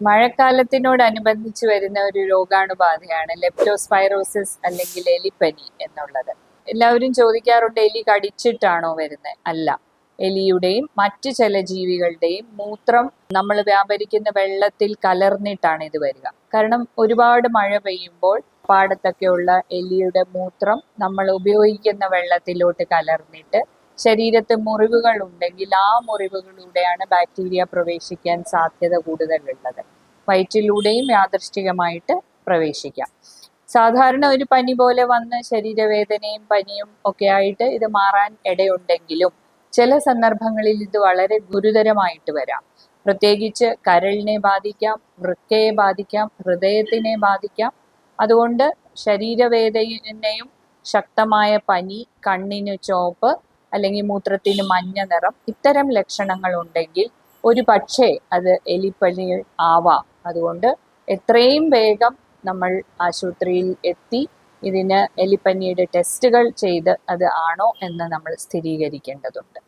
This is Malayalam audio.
മഴക്കാലത്തിനോടനുബന്ധിച്ച് വരുന്ന ഒരു രോഗാണുബാധയാണ് ലെപ്റ്റോസ്പൈറോസിസ് അല്ലെങ്കിൽ എലിപ്പനി എന്നുള്ളത്. എല്ലാവരും ചോദിക്കാറുണ്ട് എലി കടിച്ചിട്ടാണോ വരുന്നത് അല്ല. എലിയുടെയും മറ്റ് ചില ജീവികളുടെയും മൂത്രം നമ്മൾ വ്യാപരിക്കുന്ന വെള്ളത്തിൽ കലർന്നിട്ടാണ് ഇത് വരിക. കാരണം ഒരുപാട് മഴ പെയ്യുമ്പോൾ പാടത്തൊക്കെയുള്ള എലിയുടെ മൂത്രം നമ്മൾ ഉപയോഗിക്കുന്ന വെള്ളത്തിലോട്ട് കലർന്നിട്ട് ശരീരത്ത് മുറിവുകൾ ഉണ്ടെങ്കിൽ ആ മുറിവുകളിലൂടെയാണ് ബാക്ടീരിയ പ്രവേശിക്കാൻ സാധ്യത കൂടുതലുള്ളത്. വയറ്റിലൂടെയും യാദൃഷ്ടികമായിട്ട് പ്രവേശിക്കാം. സാധാരണ ഒരു പനി പോലെ വന്ന് ശരീരവേദനയും പനിയും ഒക്കെ ആയിട്ട് ഇത് മാറാൻ ഇടയുണ്ടെങ്കിലും ചില സന്ദർഭങ്ങളിൽ ഇത് വളരെ ഗുരുതരമായിട്ട് വരാം. പ്രത്യേകിച്ച് കരളിനെ ബാധിക്കാം വൃക്കയെ ബാധിക്കാം ഹൃദയത്തിനെ ബാധിക്കാം. അതുകൊണ്ട് ശരീരവേദനയും ശക്തമായ പനി കണ്ണിന് ചോപ്പ് അല്ലെങ്കിൽ മൂത്രത്തിന് മഞ്ഞ നിറം ഇത്തരം ലക്ഷണങ്ങൾ ഉണ്ടെങ്കിൽ ഒരു പക്ഷേ അത് എലിപ്പനി ആവാം. അതുകൊണ്ട് എത്രയും വേഗം നമ്മൾ ആശുപത്രിയിൽ എത്തി ഇതിന് എലിപ്പനിയുടെ ടെസ്റ്റുകൾ ചെയ്ത് അത് ആണോ എന്ന് നമ്മൾ സ്ഥിരീകരിക്കേണ്ടതുണ്ട്.